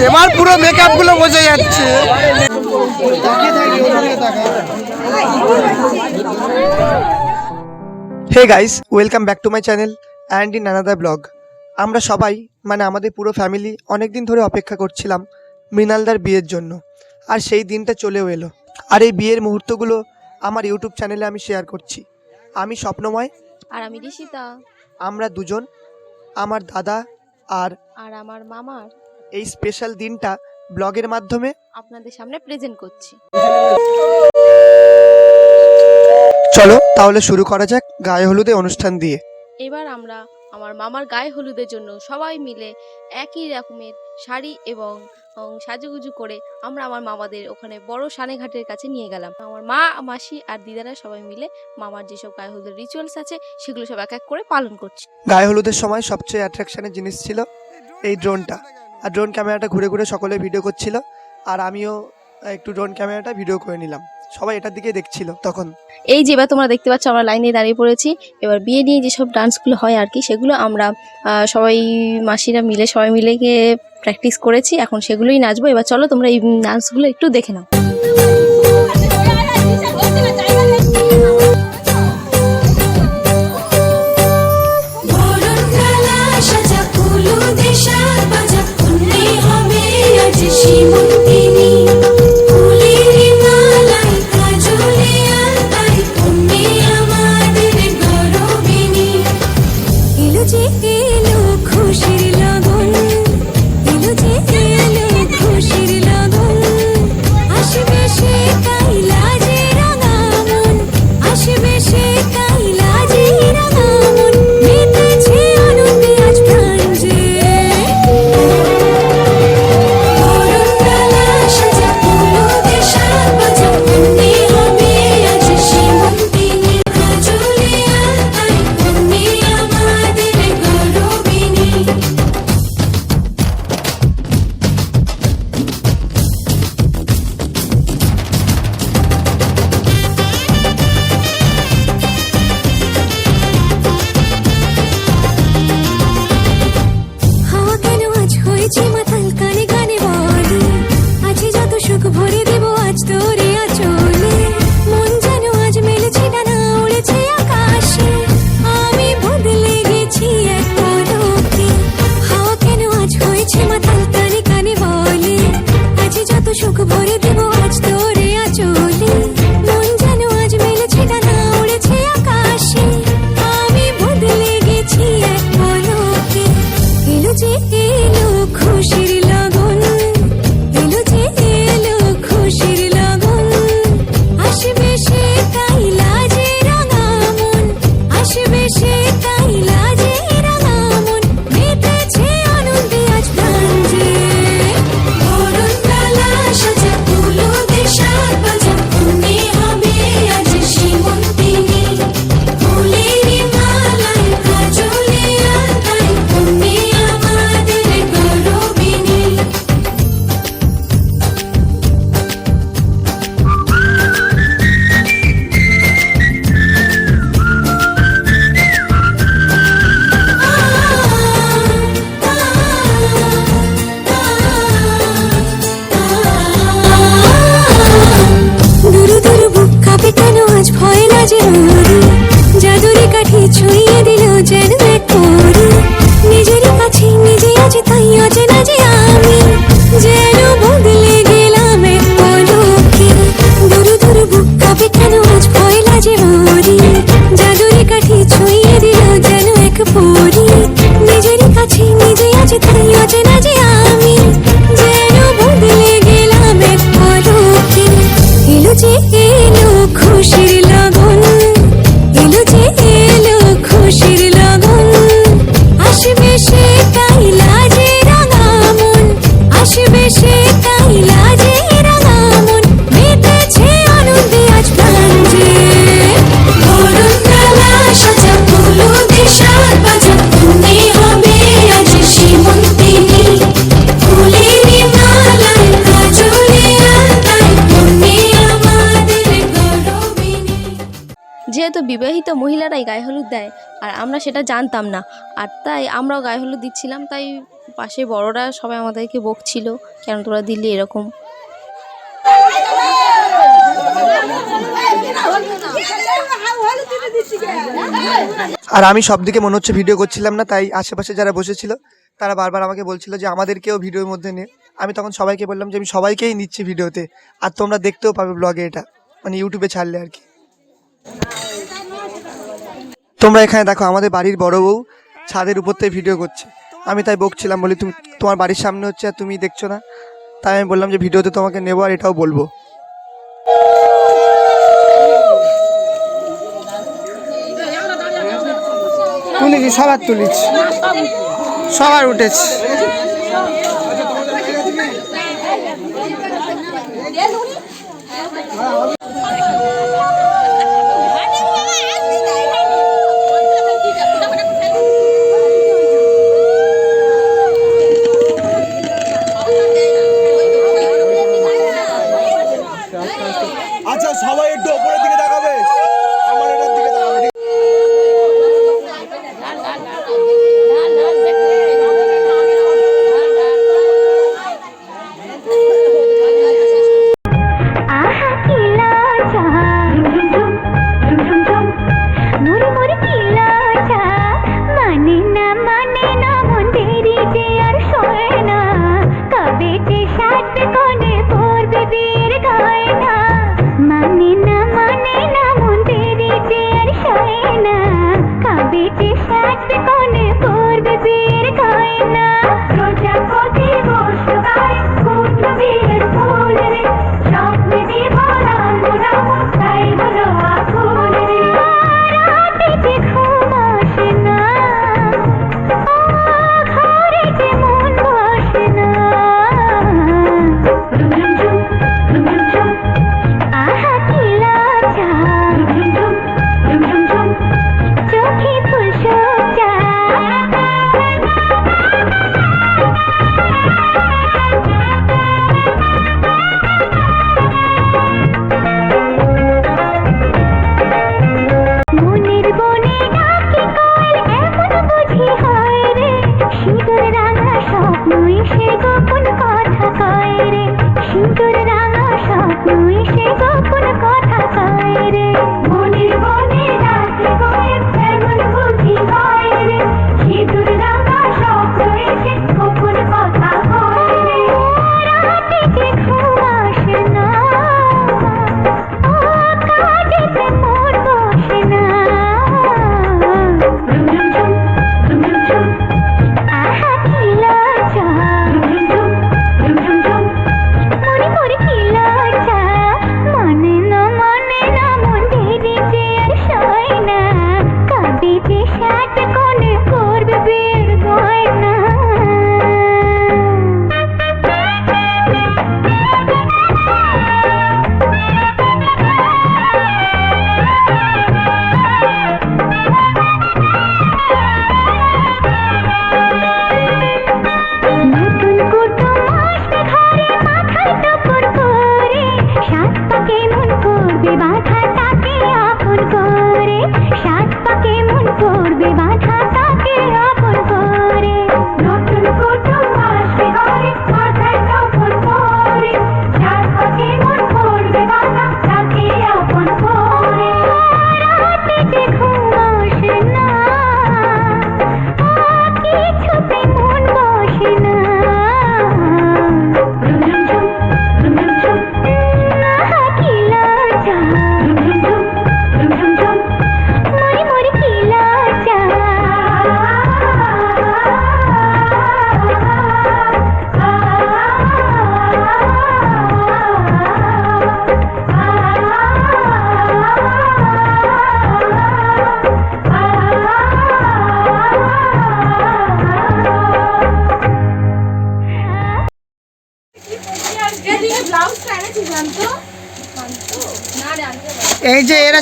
এবার পুরো মেকআপগুলো বোঝা যাচ্ছে। Hey guys welcome back to my channel and in another blog আমরা সবাই মানে আমাদের পুরো ফ্যামিলি অনেক দিন ধরে অপেক্ষা করছিলাম মৃণালদার বিয়ের জন্য। আর সেই দিনটা চলেও এলো। আর এই বিয়ের মুহূর্তগুলো আমার ইউটিউব চ্যানেলে আমি শেয়ার করছি। আমি স্বপ্নময়। আর আমি ঋষিতা আমরা দুজন আমার দাদা আর আর আমার মামার। এই স্পেশাল দিনটা ব্লগের মাধ্যমে আপনাদের সামনে প্রেজেন্ট করছি। চলো তাহলে শুরু করা যাক গায়ে হলুদে অনুষ্ঠান দিয়ে। এবার আমরা আমার মামার গায়ে হলুদের জন্য সবাই মিলে একই রকমের শাড়ি এবং সাজুগুজু করে আমরা আমার মামাদের ওখানে বড় সানেঘাটের কাছে নিয়ে গেলাম। আমার মা, মাসি আর দিদারা সবাই মিলে মামার যেসব গায়ে হলুদের রিচুয়ালস আছে সেগুলো সব এক এক করে পালন করছে। গায়ে হলুদের সময় সবচেয়ে অ্যাট্রাকশনের জিনিস ছিল এই ড্রোনটা আর ড্রোন ক্যামেরাটা ঘুরে ঘুরে সকলে ভিডিও করছিল। আর আমিও একটু ড্রোন ক্যামেরাটা ভিডিও করে নিলাম। সবাই এটার দিকে দেখছিল তখন। এই যে এবার তোমরা দেখতে পাচ্ছ আমরা লাইনে দাঁড়িয়ে পড়েছি। এবার বিয়ে নিয়ে যেসব ডান্সগুলো হয় আর কি সেগুলো আমরা সবাই মাসিরা মিলে সবাই মিলে গিয়ে প্র্যাকটিস করেছি। এখন সেগুলোই নাচবো। এবার চলো তোমরা এই ডান্সগুলো একটু দেখে নাও। বরণ খেলা সাজা দেশার বাজা হবে আজ হলুদ দেয়, আর আমরা সেটা জানতাম না। আর তাই আমরাও গায়ে হলুদ দিচ্ছিলাম, তাই পাশে বড়রা সবাই আমাদেরকে বকছিল, কেন তোরা দিল্লি এরকম? আর আমি সব দিকে মনে হচ্ছে ভিডিও করছিলাম না, তাই আশেপাশে যারা বসেছিল, তারা বারবার আমাকে বলছিল যে আমাদেরকেও ভিডিওর মধ্যে নে। আমি তখন সবাইকে বললাম যে আমি সবাইকেই নিচ্ছি ভিডিওতে, আর তোমরা দেখতেও পাবে ব্লগে এটা মানে ইউটিউবে ছাড়লে আর কি। তোমরা এখানে দেখো, আমাদের বাড়ির বড় বউ ছাদের উপর থেকে ভিডিও করছে। আমি তাই বকছিলাম, বলি তুমি, তোমার বাড়ির সামনে হচ্ছে আর তুমি দেখছ না। তাই আমি বললাম যে ভিডিওতে তোমাকে নেব আর এটাও বলব। তুলেছি, সবার তুলেছি। সবার উঠেছে। আচ্ছা সবাই একটু ওপরের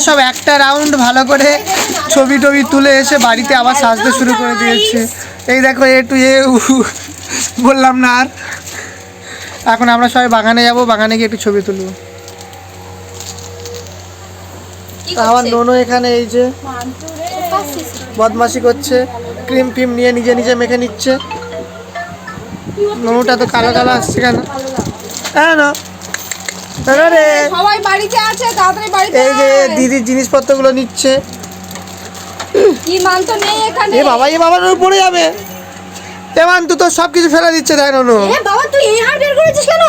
সব একটা রাউন্ড ভালো করে ছবি টবি তুলে এসে বাড়িতে আবার সাজতে শুরু করে দিয়েছে। এই দেখো এ উ, বললাম না আর। এখন আমরা সবাই বাগানে যাব বাগানে গিয়ে একটু ছবি তুলবো। আমার? নোনো এখানে এই যে বদমাশি করছে ক্রিম ফিম নিয়ে নিজে নিজে মেখে নিচ্ছে। নোনোটা তো কালো কালো আসছে কেন? হ্যাঁ না। রে। সবাই বাড়িতে আছে তাড়াতাড়ি বাড়িতে এই যে দিদির জিনিসপত্রগুলো নিচ্ছে। কি মান তো নেই এখানে। এ বাবা এ বাবা নোনো পড়ে যাবে। এমান তো সব কিছু ফেলে দিচ্ছে দেখ নোনো। এ বাবা তুই এই হাত বের করেছিস কেন?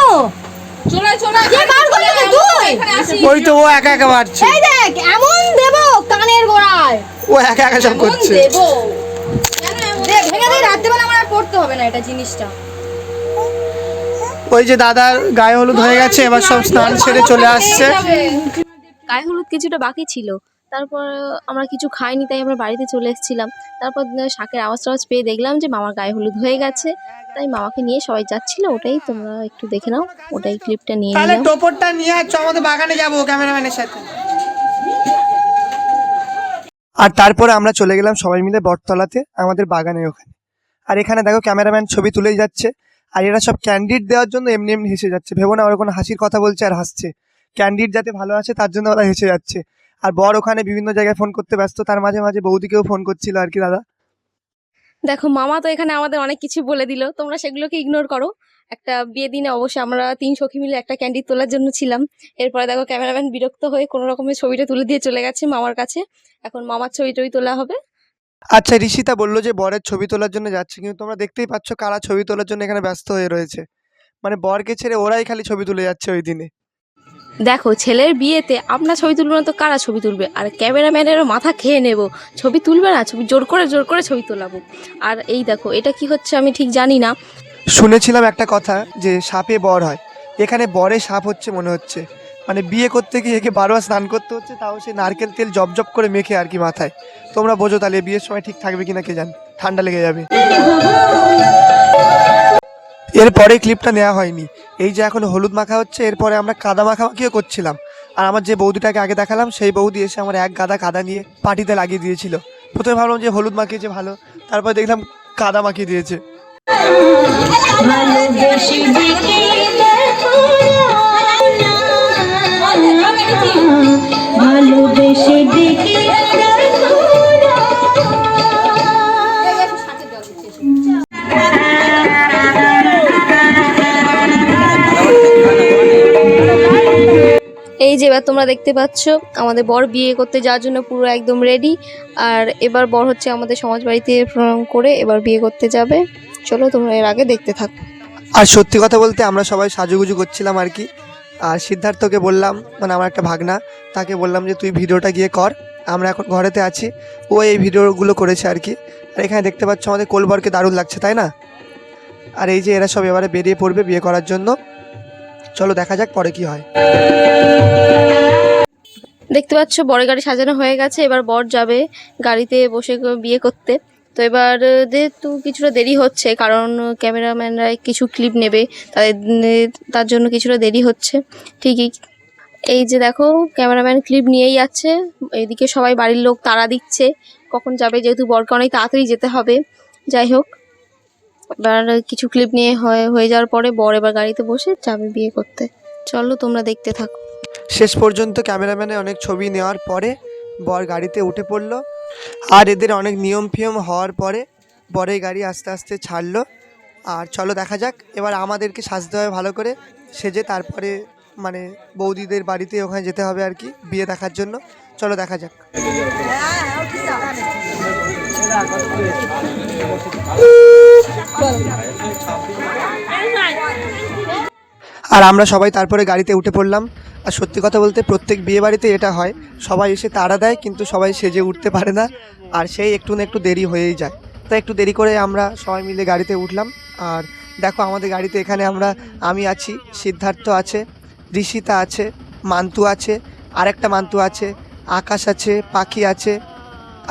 চলে চলে কে বার করলি রে তুই। ওই তো ও একা একা মারছে। এই দেখ এমন দেব কানের গোড়ায়। ও একা একা সব করছে। দেব। ভেঙে দে রাত্রিবেলা আমার আর পড়তে হবে না এটা জিনিসটা। ওই যে দাদার গায়ে হলুদ হয়ে গেছে এবার সব স্নান সেরে চলে আসছে। গায়ে হলুদ কিছুটা বাকি ছিল। তারপর আমরা কিছু খাইনি তাই আমরা বাড়িতে চলে এসেছিলাম। তারপর শাকের আওয়াজ টাওয়াজ পেয়ে দেখলাম যে মামার গায়ে হলুদ হয়ে গেছে। তাই মামাকে নিয়ে সবাই যাচ্ছিল ওটাই তোমরা একটু দেখে নাও ওটাই ক্লিপটা নিয়ে তাহলে টোপরটা নিয়ে চ আমাদের বাগানে যাব ক্যামেরাম্যানের সাথে। আর তারপরে আমরা চলে গেলাম সবাই মিলে বটতলাতে আমাদের বাগানের ওখানে। আর এখানে দেখো ক্যামেরাম্যান ছবি তুলেই যাচ্ছে। আর এরা সব ক্যান্ডিড দেওয়ার জন্য এমনি এমনি হেসে যাচ্ছে। ভেবো না ওরা কোনো হাসির কথা বলছে আর হাসছে। ক্যান্ডিড যাতে ভালো আছে, তার জন্য ওরা হেসে যাচ্ছে। আর বর ওখানে বিভিন্ন জায়গায় ফোন করতে ব্যস্ত, তার মাঝে মাঝে বৌদিকেও ফোন করছিল আর কি দাদা। দেখো, মামা তো এখানে আমাদের অনেক কিছু বলে দিল। তোমরা সেগুলোকে ইগনোর করো। একটা বিয়ে দিনে অবশ্যই আমরা তিন সখী মিলে একটা ক্যান্ডি তোলার জন্য ছিলাম। এরপরে দেখো ক্যামেরাম্যান বিরক্ত হয়ে কোনো রকমের ছবিটা তুলে দিয়ে চলে গেছে মামার কাছে। এখন মামার ছবি টবি তোলা হবে। আচ্ছা ঋষিতা বলল যে বরের ছবি তোলার জন্য যাচ্ছে কিন্তু তোমরা দেখতেই পাচ্ছ কারা ছবি তোলার জন্য এখানে ব্যস্ত হয়ে রয়েছে। মানে বরকে ছেড়ে ওরাই খালি ছবি তুলে যাচ্ছে ওই দিনে। দেখো ছেলের বিয়েতে আপনার ছবি তুলবে না তো কারা ছবি তুলবে? আর ক্যামেরাম্যানেরও মাথা খেয়ে নেব। ছবি তুলবে না ছবি জোর করে জোর করে ছবি তোলাবো। আর এই দেখো এটা কি হচ্ছে আমি ঠিক জানি না। শুনেছিলাম একটা কথা যে সাপে বর হয়। এখানে বরে সাপ হচ্ছে মনে হচ্ছে। মানে বিয়ে করতে গিয়ে একে বারবার স্নান করতে হচ্ছে, তাও সে নারকেল তেল জব জব করে মেখে আর কি মাথায়। তোমরা বোঝো তাহলে বিয়ের সময় ঠিক থাকবে কিনা কে জান, ঠান্ডা লেগে যাবে। এরপরে ক্লিপটা নেওয়া হয়নি। এই যে এখন হলুদ মাখা হচ্ছে, এরপরে আমরা কাদা মাখামাখিও করছিলাম। আর আমার যে বৌদিটাকে আগে দেখালাম, সেই বৌদি এসে আমার এক গাদা কাদা নিয়ে পাটিতে লাগিয়ে দিয়েছিল। প্রথমে ভাবলাম যে হলুদ মাখিয়েছে ভালো, তারপর দেখলাম কাদা মাখিয়ে দিয়েছে। ভালোবেসে ডেকে এই যে এবার তোমরা দেখতে পাচ্ছ আমাদের বর বিয়ে করতে যাওয়ার জন্য পুরো একদম রেডি আর এবার বর হচ্ছে আমাদের সমাজ বাড়িতে প্রণাম করে এবার বিয়ে করতে যাবে। চলো তোমরা এর আগে দেখতে থাকো। আর সত্যি কথা বলতে আমরা সবাই সাজুগুজু করছিলাম আর কি। আর সিদ্ধার্থকে বললাম মানে আমার একটা ভাগনা, তাকে বললাম যে তুই ভিডিওটা গিয়ে কর, আমরা এখন ঘরেতে আছি। ও এই ভিডিওগুলো করেছে আর কি। আর এখানে দেখতে পাচ্ছ আমাদের কোলবরকে দারুণ লাগছে, তাই না? আর এই যে এরা সব এবারে বেরিয়ে পড়বে বিয়ে করার জন্য। চলো দেখা যাক পরে কি হয়। দেখতে পাচ্ছ, বড় গাড়ি সাজানো হয়ে গেছে, এবার বর যাবে গাড়িতে বসে বিয়ে করতে। তো এবার যেহেতু কিছুটা দেরি হচ্ছে, কারণ ক্যামেরাম্যানরা কিছু ক্লিপ নেবে, তাদের তার জন্য কিছুটা দেরি হচ্ছে। ঠিকই। এই যে দেখো, ক্যামেরাম্যান ক্লিপ নিয়েই যাচ্ছে, এদিকে সবাই বাড়ির লোক তাড়া দিচ্ছে, কখন যাবে যেহেতু বরকে অনেক তাড়াতাড়ি যেতে হবে। যাই হোক, এবার কিছু ক্লিপ নিয়ে হয়ে হয়ে যাওয়ার পরে বর এবার গাড়িতে বসে যাবে বিয়ে করতে। চলো তোমরা দেখতে থাকো। শেষ পর্যন্ত ক্যামেরাম্যানে অনেক ছবি নেওয়ার পরে বর গাড়িতে উঠে পড়ল আর এদের অনেক নিয়ম ফিয়ম হওয়ার পরে বরের গাড়ি আস্তে আস্তে ছাড়লো আর চলো দেখা যাক এবার আমাদেরকে সাজতে হবে ভালো করে সেজে তারপরে মানে বৌদিদের বাড়িতে ওখানে যেতে হবে আর কি বিয়ে দেখার জন্য চলো দেখা যাক আর আমরা সবাই তারপরে গাড়িতে উঠে পড়লাম। আর সত্যি কথা বলতে প্রত্যেক বিয়ে বাড়িতে এটা হয়। সবাই এসে তাড়া দেয়, কিন্তু সবাই সেজে উঠতে পারে না। আর সেই একটু না একটু দেরি হয়েই যায়। তাই একটু দেরি করে আমরা সবাই মিলে গাড়িতে উঠলাম। আর দেখো আমাদের গাড়িতে এখানে আমরা, আমি আছি, সিদ্ধার্থ আছে, ঋষিতা আছে, মান্তু আছে, আরেকটা মান্তু আছে, আকাশ আছে, পাখি আছে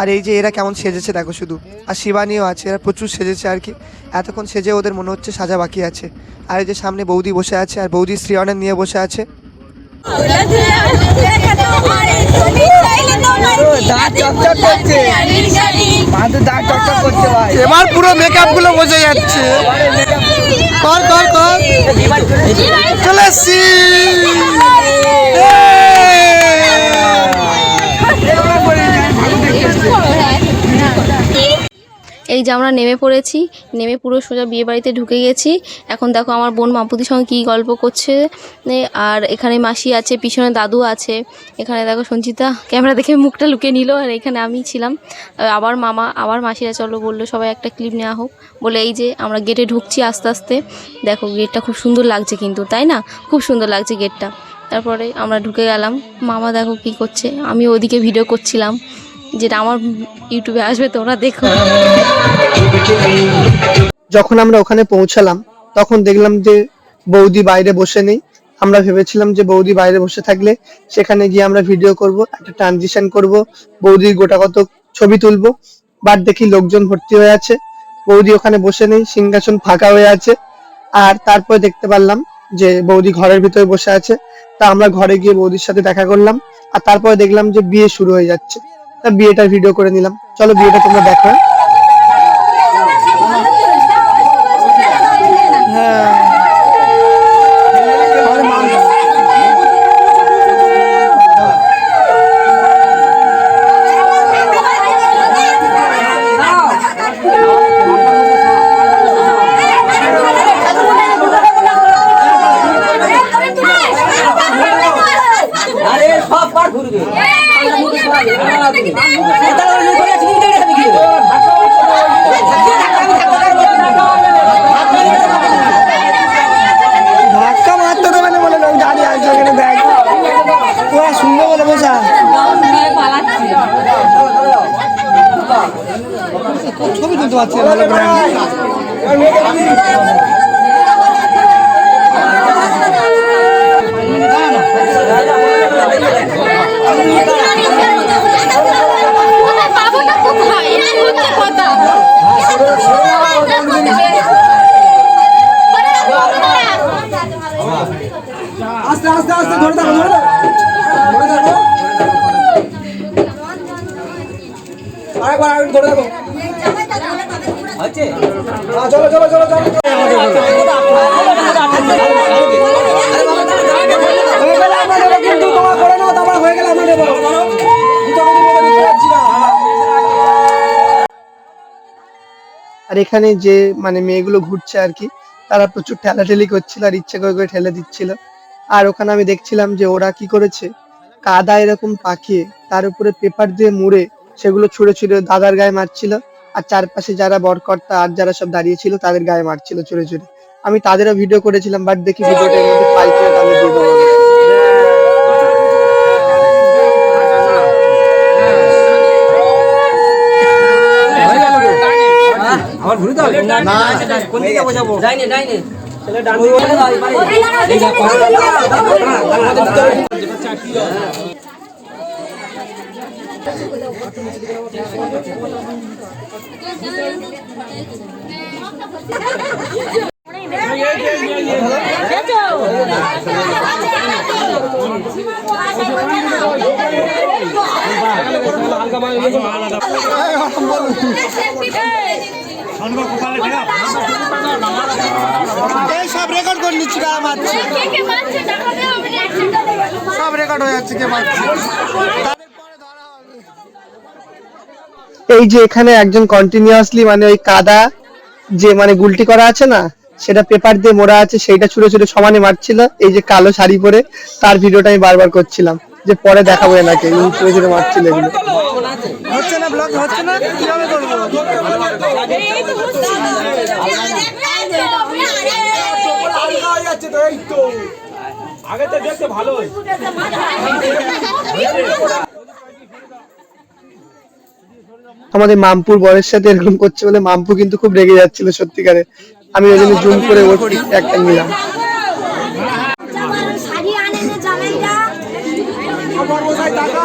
আর এই যে এরা কেমন সেজেছে, দেখো শুধু। আর শিবানীও আছে, এরা প্রচুর সেজেছে আর কি। এতক্ষণ সেজে ওদের মনে হচ্ছে সাজা বাকি আছে। আর এই যে সামনে বৌদি বসে আছে, আর বৌদি শ্রীয়নের নিয়ে বসে আছে। এবার পুরো মেকআপগুলো বোঝা যাচ্ছে। কর কর এসছি এই যে আমরা নেমে পড়েছি, নেমে পুরো সোজা বিয়ে বাড়িতে ঢুকে গেছি। এখন দেখো আমার বোন মাপুদির সঙ্গে কী গল্প করছে। আর এখানে মাসি আছে, পিছনে দাদু আছে। এখানে দেখো সঞ্চিতা, ক্যামেরা দেখে মুখটা লুকিয়ে নিল, আর এখানে আমি ছিলাম। আবার মামা, আবার মাসিরা চলো বলল, সবাই একটা ক্লিপ নেওয়া হোক। বলে এই যে আমরা গেটে ঢুকছি আস্তে আস্তে। দেখো গেটটা খুব সুন্দর লাগছে কিন্তু, তাই না? খুব সুন্দর লাগছে গেটটা তারপরে আমরা ঢুকে গেলাম। মামা দেখো কী করছে আমি ওদিকে ভিডিও করছিলাম। যেটা আমার ইউটিউবে আসবে, তোমরা দেখো। যখন আমরা ওখানে পৌঁছালাম, তখন দেখলাম যে বৌদি বাইরে বসে নেই। আমরা ভেবেছিলাম যে বৌদি বাইরে বসে থাকলে সেখানে গিয়ে আমরা ভিডিও করব, একটা ট্রানজিশন করব, বৌদির গোটা কত ছবি তুলবো। বাট দেখি লোকজন ভর্তি হয়ে আছে। বৌদি ওখানে বসে নেই, সিংহাসন ফাঁকা হয়ে আছে। আর তারপরে দেখতে পারলাম যে বৌদি ঘরের ভিতরে বসে আছে। তা আমরা ঘরে গিয়ে বৌদির সাথে দেখা করলাম। আর তারপরে দেখলাম যে বিয়ে শুরু হয়ে যাচ্ছে। বিয়েটার ভিডিও করে নিলাম। চলো বিয়েটা তোমরা দেখো। আছে ভালো করে এখানে যে মানে মেয়েগুলো ঘুরছে আর কি, তারা প্রচুর ঠেলাঠেলি করছিল আর ইচ্ছে করে করে ঠেলে দিচ্ছিল। আর ওখানে আমি দেখছিলাম যে ওরা কি করেছে, কাদা এরকম পাকিয়ে তার উপরে পেপার দিয়ে মুড়ে সেগুলো ছুঁড়ে ছুঁড়ে দাদার গায়ে মারছিল। আর চারপাশে যারা বরকর্তা আর যারা সব দাঁড়িয়ে ছিল তাদের গায়ে মারছিল ছুঁড়ে ছুঁড়ে। আমি তাদেরও ভিডিও করেছিলাম বাট দেখি ভিডিওটা এর মধ্যে পাই করে তাহলে দিয়ে দেবো আমি। এই সব রেকর্ড করে নিচ্ছি কারা মারছে? সব রেকর্ড হয়ে যাচ্ছে, কে মারছে? এই যে এখানে একজন কন্টিনিউয়াসলি মানে ওই কাদা যে মানে গুলটি করা আছে না, সেটা পেপার দিয়ে মোড়া আছে, সেইটা ছুঁড়ে ছুঁড়ে সমানে মারছিল, এই যে কালো শাড়ি পরে, তার ভিডিওটা আমি বারবার করছিলাম। যে পরে দেখাবো এনাকে ছুঁড়ে মারছিল এগুলো। হচ্ছে না ব্লগ হচ্ছে না? কীভাবে করব? আগে তো দেখতে আমাদের মামপুর বরের সাথে এরকম করছে বলে মামপু কিন্তু খুব রেগে যাচ্ছিল সত্যিকারে। আমি ওই জন্য জুম করে ওর একটা নিলাম। টাকা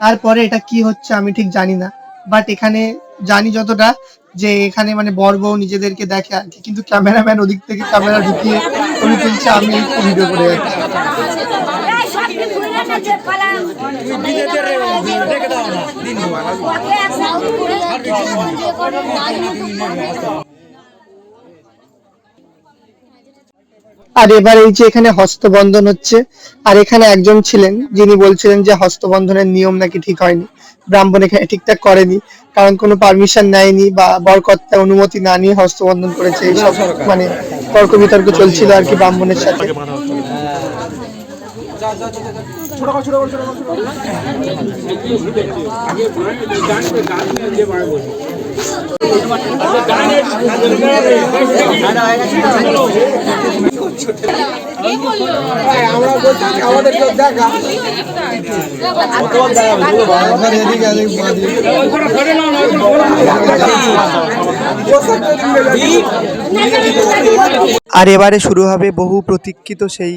তারপরে এটা কি হচ্ছে আমি ঠিক জানি না বাট এখানে জানি যতটা যে এখানে মানে বর বউ নিজেদেরকে দেখে আর কি কিন্তু ক্যামেরাম্যান ওদিক থেকে ক্যামেরা ঢুকিয়ে ছবি তুলছে আমি ভিডিও করে যাচ্ছি। দাও না। আর এবার এই যে এখানে হস্তবন্ধন হচ্ছে, আর এখানে একজন ছিলেন, যিনি বলছিলেন যে হস্তবন্ধনের নিয়ম নাকি ঠিক হয়নি। ব্রাহ্মণ এখানে ঠিকঠাক করেনি, কারণ কোনো পারমিশন নেয়নি বা বরকর্তা অনুমতি না নিয়ে হস্তবন্ধন করেছে এইসব মানে তর্ক বিতর্ক চলছিল আর কি ব্রাহ্মণের সাথে। আর এবারে শুরু হবে বহু প্রতীক্ষিত সেই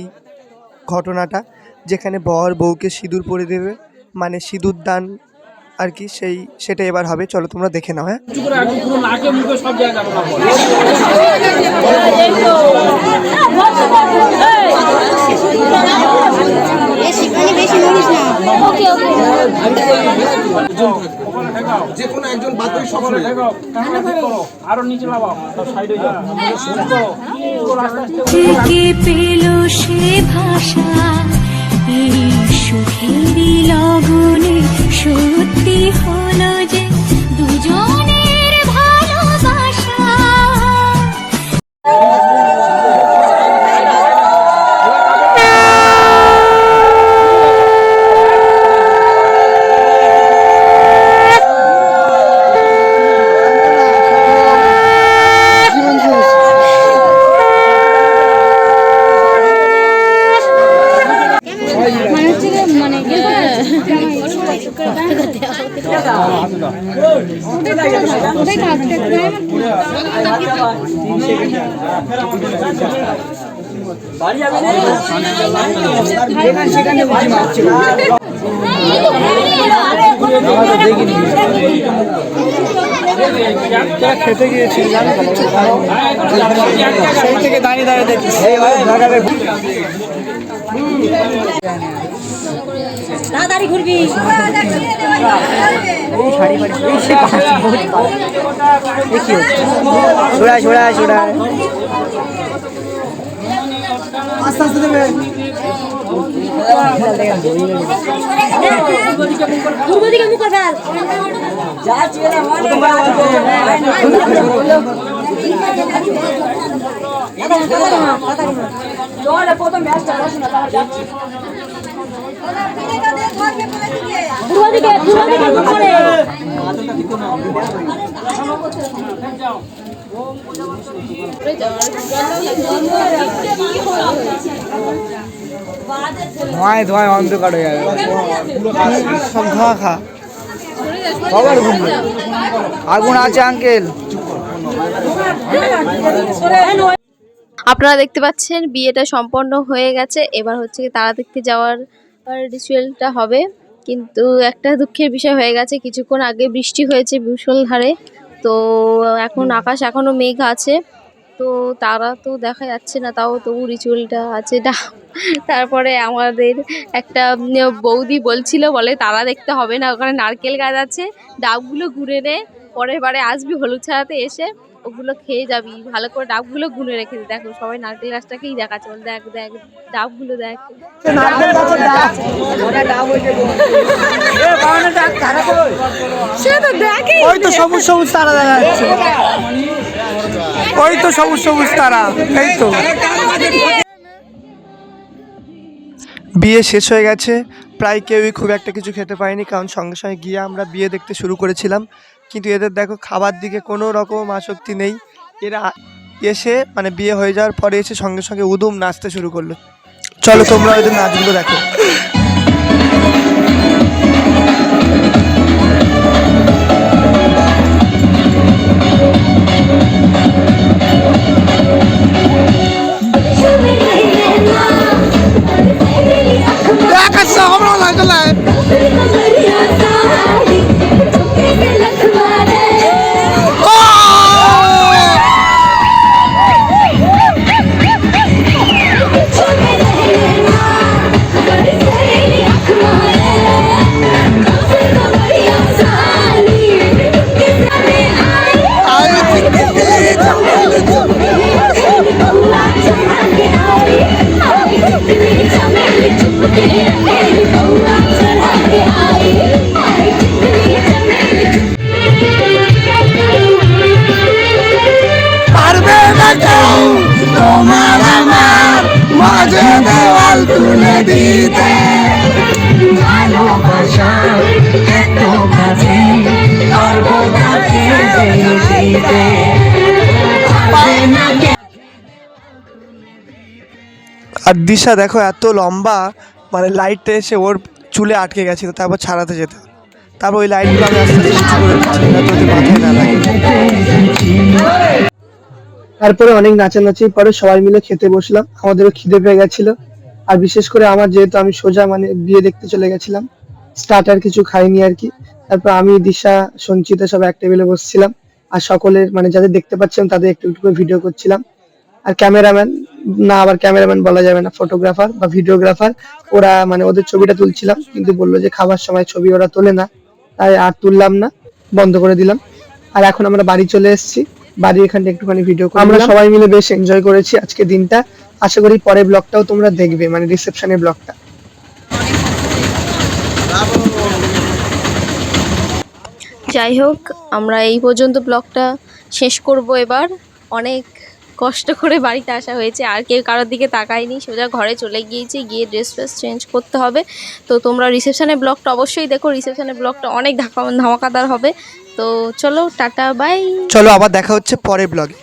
ঘটনাটা। যেখানে বর বউকে সিঁদুর পরে দেবে মানে সিঁদুর দান আর কি সেই সেটা এবার হবে। চলো তোমরা দেখে নাও হ্যাঁ? যে কোনো একজন আরও নিচে নামাও সাইডে যাও। থেকে পেল সে ভাষা? এই সুখেরই লগনে সত্যি হলো যে খেতে গিয়েছি সেই থেকে দাঁড়িয়ে দাঁড়িয়ে দেখি তাড়াতাড়ি ঘুরবি আস্তে আস্তে দেবে পূর্ব দিকে মুখ ফেল পূর্ব দিকে পূর্ব দিকে মুখ করে ধোঁয়ায় ধোঁয়ায় অন্ধকার হয়ে যাবে। সব ধোঁয়া খা। ঘুরবে আগুন আছে আঙ্কেল আপনারা দেখতে পাচ্ছেন, বিয়েটা সম্পন্ন হয়ে গেছে। এবার হচ্ছে কি তারা দেখতে যাওয়ার রিচুয়ালটা হবে। কিন্তু একটা দুঃখের বিষয় হয়ে গেছে, কিছুক্ষণ আগে বৃষ্টি হয়েছে মুষলধারে তো এখন আকাশ এখনও মেঘ আছে। তো তারা তো দেখা যাচ্ছে না, তাও তো উড়ি চুলটা আছে এটা তারপরে আমাদের একটা বৌদি বলছিল, বলে তারা দেখতে হবে না, ওখানে নারকেল গাছ আছে, ডাবগুলো ঘুরে নে, পরের বারে আসবি হলুদ ছাড়াতে এসে। ওগুলো খেয়ে যাবি ভালো করে ডাবগুলো গুলে রেখে দে। দেখো সবাই নারকেল গাছটাকেই দেখাচ্ছে। বল দেখ দেখ ডাবগুলো দেখ। ওই তো সবুজ সবুজ তারা দেখা যাচ্ছে। ওই তো সবুজ সবুজ তারা এই তো। বিয়ে শেষ হয়ে গেছে। প্রায় কেউই খুব একটা কিছু খেতে পায়নি কারণ সঙ্গে সঙ্গে গিয়ে আমরা বিয়ে দেখতে শুরু করেছিলাম। কিন্তু এদের দেখো খাবার দিকে কোনো রকম আসক্তি নেই। এরা এসে মানে বিয়ে হয়ে যাওয়ার পরে এসে সঙ্গে সঙ্গে উদুম নাচতে শুরু করল। চলো তোমরা ওদের নাচগুলো দেখো। তোমার আমার মাঝে দেওয়াল তুলে দিতে। ভালোবাসা এত কাছে সর্বদাকে দিতে পারে না কে আর দিশা দেখো এত লম্বা মানে লাইটটা এসে ওর চুলে আটকে গেছিল, তারপর ছাড়াতে যেতে। তারপর ওই লাইটগুলো আমি আস্তে আস্তে মাথায় না লাগে। তারপরে অনেক নাচানাচি পরে সবাই মিলে খেতে বসলাম, আমাদেরও খিদে পেয়ে গেছিল। আর বিশেষ করে আমার যেহেতু আমি সোজা মানে বিয়ে দেখতে চলে গেছিলাম স্টার্টার কিছু খাইনি আর কি। তারপর আমি, দিশা, সঞ্চিতা সব এক টেবিলে বসছিলাম, আর সকলের মানে যাদের দেখতে পাচ্ছিলাম, তাদের একটু একটু করে ভিডিও করছিলাম। আর ক্যামেরাম্যান না আবার ক্যামেরাম্যান বলা যাবে না ফটোগ্রাফার বা ভিডিওগ্রাফার ওরা মানে ওদের ছবিটা তুলছিলাম কিন্তু বলল যে খাবার সময় ছবি ওরা তোলে না তাই আর তুললাম না বন্ধ করে দিলাম। আর এখন আমরা বাড়ি চলে এসেছি বাড়ি এখানটা একটুখানি ভিডিও আমরা সবাই মিলে বেশ এনজয় করেছি আজকে দিনটা। আশা করি পরের ব্লগটাও তোমরা দেখবে মানে রিসেপশনের ব্লগটা যাই হোক আমরা এই পর্যন্ত ব্লগটা শেষ করব এবার। অনেক কষ্ট করে বাড়িতে আসা হয়েছে। আর কেউ কারোর দিকে তাকায়নি, সোজা ঘরে চলে গিয়েছি, গিয়ে ড্রেস ফ্রেস চেঞ্জ করতে হবে। তো তোমরা রিসেপশনের ব্লগটা অবশ্যই দেখো রিসেপশনের ব্লগটা অনেক ধাকা ধামাকাদার হবে। তো চলো, টাটা বাই চলো, আবার দেখা হচ্ছে পরের ব্লগে